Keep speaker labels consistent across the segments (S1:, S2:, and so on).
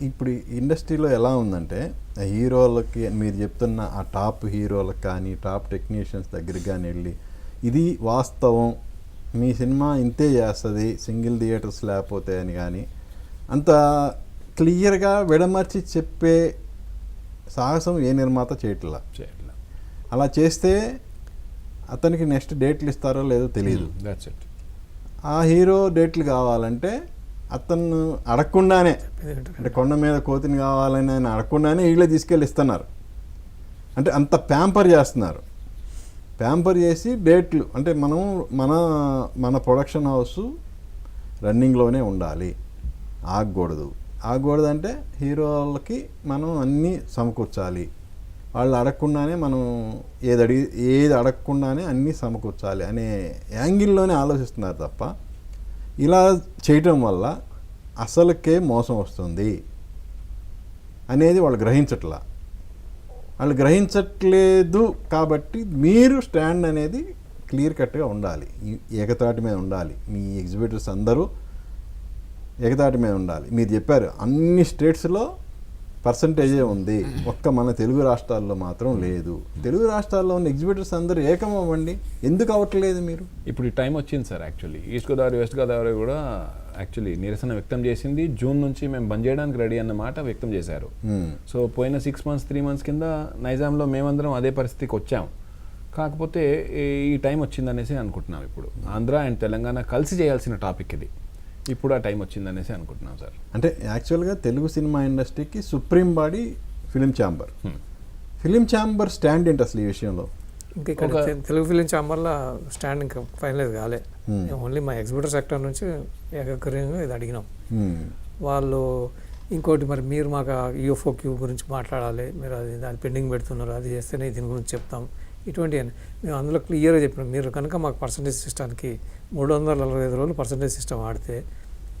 S1: ఇప్పుడు ఇండస్ట్రీలో ఎలా ఉందంటే హీరోలకి మీరు చెప్తున్న ఆ టాప్ హీరోలకు కానీ టాప్ టెక్నీషియన్స్ దగ్గరికి కానీ వెళ్ళి ఇది వాస్తవం మీ సినిమా ఇంతే చేస్తుంది సింగిల్ థియేటర్స్ లేకపోతే అని కానీ అంత క్లియర్గా విడమర్చి చెప్పే సాహసం ఏ నిర్మాత చేయట్లా?
S2: చేయట్లా.
S1: అలా చేస్తే అతనికి నెక్స్ట్ డేట్లు ఇస్తారో లేదో తెలియదు
S2: ఇట్
S1: ఆ హీరో డేట్లు కావాలంటే అతను అడగకుండానే అంటే కొండ మీద కోతిని కావాలని ఆయన అడగకుండానే వీళ్ళే తీసుకెళ్ళి ఇస్తున్నారు. అంటే అంత ప్యాంపర్ చేస్తున్నారు. ప్యాంపర్ చేసి డేట్లు అంటే మనం మన మన ప్రొడక్షన్ హౌస్ రన్నింగ్లోనే ఉండాలి. ఆగకూడదు. ఆగకూడదు అంటే హీరోలకి మనం అన్నీ సమకూర్చాలి. వాళ్ళు అడగకుండానే మనం ఏది అడిగి ఏది అడగకుండానే అన్నీ సమకూర్చాలి అనే యాంగిల్లోనే ఆలోచిస్తున్నారు తప్ప ఇలా చేయటం వల్ల అసలుకే మోసం వస్తుంది అనేది వాళ్ళు గ్రహించట్లా. వాళ్ళు గ్రహించట్లేదు కాబట్టి మీరు స్టాండ్ అనేది క్లియర్ కట్గా ఉండాలి. ఏకతాటి మీద ఉండాలి. మీ ఎగ్జిబిటర్స్ అందరూ ఏకతాటి మీద ఉండాలి. మీరు చెప్పారు అన్ని స్టేట్స్లో పర్సంటేజే ఉంది. ఒక్క మన తెలుగు రాష్ట్రాల్లో మాత్రం లేదు. తెలుగు రాష్ట్రాల్లో ఉన్న ఎగ్జిబిటర్స్ అందరూ ఏకం అవ్వండి. ఎందుకు అవ్వట్లేదు మీరు?
S2: ఇప్పుడు ఈ టైం వచ్చింది sir actually. East Godavari west Godavari కూడా యాక్చువల్లీ నిరసన వ్యక్తం చేసింది. జూన్ నుంచి మేము బంద్ చేయడానికి రెడీ అన్న మాట వ్యక్తం చేశారు. సో పోయిన సిక్స్ మంత్స్ త్రీ మంత్స్ కింద నైజాంలో మేమందరం అదే పరిస్థితికి వచ్చాం. కాకపోతే ఈ- ఈ టైం వచ్చిందనేసి అనుకుంటున్నాం ఇప్పుడు. ఆంధ్ర అండ్ తెలంగాణ కలిసి చేయాల్సిన టాపిక్ ఇది. ఇప్పుడు ఆ టైం వచ్చిందనేసి అనుకుంటున్నాం సార్.
S1: అంటే యాక్చువల్గా తెలుగు సినిమా ఇండస్ట్రీకి supreme body film chamber. Film chamber stand ఏంటి అసలు ఈ విషయంలో?
S3: ఇక్కడ తెలుగు ఫిలిం ఛాంబర్లో స్టాండ్ ఇంకా ఫైనలైజ్ కాలే. ఓన్లీ మా ఎగ్జిబిటర్ సెక్టర్ నుంచి ఏకగ్రీవంగా ఇది అడిగినాం. వాళ్ళు ఇంకోటి మరి మీరు మాకు యూఎఫ్ఓ క్యూ గురించి మాట్లాడాలి మీరు అది అది పెండింగ్ పెడుతున్నారు అది చేస్తేనే దీని గురించి చెప్తాం. ఇటువంటి మేము అందులో క్లియర్గా చెప్పినాం. మీరు కనుక మాకు పర్సంటేజ్ సిస్టానికి మూడు వందల నలభై ఐదు రోజులు పర్సంటేజ్ సిస్టమ్ ఆడితే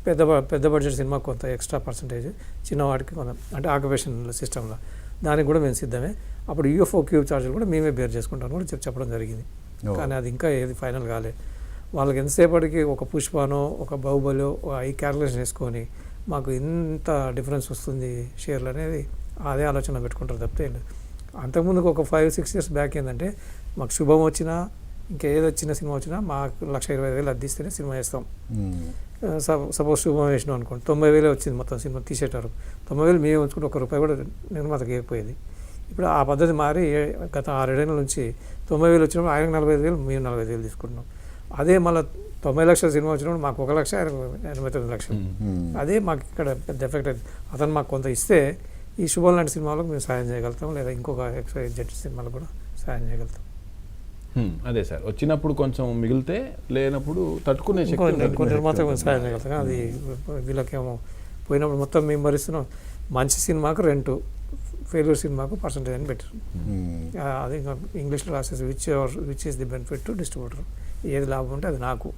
S3: పెద్ద పెద్ద బడ్జెట్ సినిమా కొంత ఎక్స్ట్రా పర్సంటేజ్ చిన్నవాటికి కొంత అంటే ఆక్యుపేషన్ సిస్టంలో. దానికి కూడా మేము సిద్ధమే. అప్పుడు యూఎఫ్ఓ క్యూబ్ ఛార్జీలు కూడా మేమే బేర్ చేసుకుంటాం కూడా చెప్ప- చెప్పడం జరిగింది. కానీ అది ఇంకా ఏది ఫైనల్ కాలే. వాళ్ళకి ఎంతసేపటికి ఒక పుష్పనో ఒక బాహుబలో ఈ క్యాల్కులేషన్ వేసుకొని మాకు ఇంత డిఫరెన్స్ వస్తుంది షేర్లు అనేది అదే ఆలోచన పెట్టుకుంటారు తప్పితే. అంతకుముందుకు ఒక ఫైవ్ సిక్స్ ఇయర్స్ బ్యాక్ ఏంటంటే మాకు శుభం వచ్చినా ఇంకేదో చిన్న సినిమా వచ్చినా మాకు లక్ష ఇరవై వేలు అద్దిస్తేనే సినిమా వేస్తాం. సపోజ్ శుభం వేసినాం అనుకోండి తొంభై వేలే వచ్చింది మొత్తం సినిమా తీసేటారు. తొంభై వేలు మేము ఉంచుకుంటే ఒక రూపాయి కూడా నిర్మాతకి వేయకపోయేది ఇప్పుడు ఆ పద్ధతి మారి గత ఆరేడేళ్ళ నుంచి తొంభై వేలు వచ్చినప్పుడు ఆయనకు నలభై ఐదు వేలు మేము నలభై ఐదు వేలు తీసుకుంటున్నాం. అదే మళ్ళీ తొంభై లక్షల సినిమా వచ్చినప్పుడు మాకు ఒక లక్ష ఎనభై తొమ్మిది లక్షలు. అదే మాకు ఇక్కడ పెద్ద ఎఫెక్ట్ అయింది అతను మాకు కొంత ఇస్తే ఈ శుభం లాంటి సినిమాలకు మేము సాయం చేయగలుగుతాం లేదా ఇంకొక ఎక్స్ట్రా జడ్జి సినిమాలకు కూడా సాయం చేయగలుగుతాం.
S2: అదే సార్. వచ్చినప్పుడు కొంచెం మిగిలితే లేనప్పుడు తట్టుకునే
S3: ఇంకో
S2: శక్తి
S3: మేము సాయం చేయగలుగుతాం. అది వీళ్ళకేమో పోయినప్పుడు మొత్తం మేము భరిస్తున్నాం. మంచి సినిమాకు రెంటు ఫెయిల్యూర్ సినిమాకు పర్సంటేజ్ అని పెట్టారు. అది ఇంకా ఇంగ్లీష్లో రాసేసి which which is the benefit to distributor ఏది లాభం ఉంటే అది నాకు.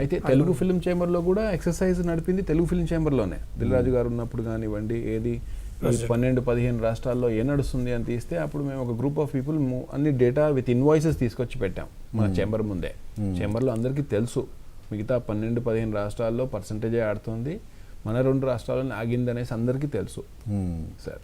S2: అయితే తెలుగు ఫిల్మ్ చేంబర్లో కూడా ఎక్సర్సైజ్ నడిపింది తెలుగు ఫిల్మ్ చేంబర్లోనే దిల్రాజు గారు ఉన్నప్పుడు కానివ్వండి ఏది. పన్నెండు పదిహేను రాష్ట్రాల్లో ఏ నడుస్తుంది అని తీస్తే అప్పుడు మేము ఒక గ్రూప్ ఆఫ్ పీపుల్ అన్ని డేటా విత్ ఇన్వాయిసెస్ తీసుకొచ్చి పెట్టాం మన
S1: Hmm.
S2: చేంబర్ ముందే
S1: Hmm.
S2: చేంబర్లో అందరికీ తెలుసు మిగతా పన్నెండు పదిహేను రాష్ట్రాల్లో పర్సంటేజే ఆడుతుంది మన రెండు రాష్ట్రాలను ఆగింది అనేసి అందరికీ తెలుసు
S1: Hmm.
S2: సార్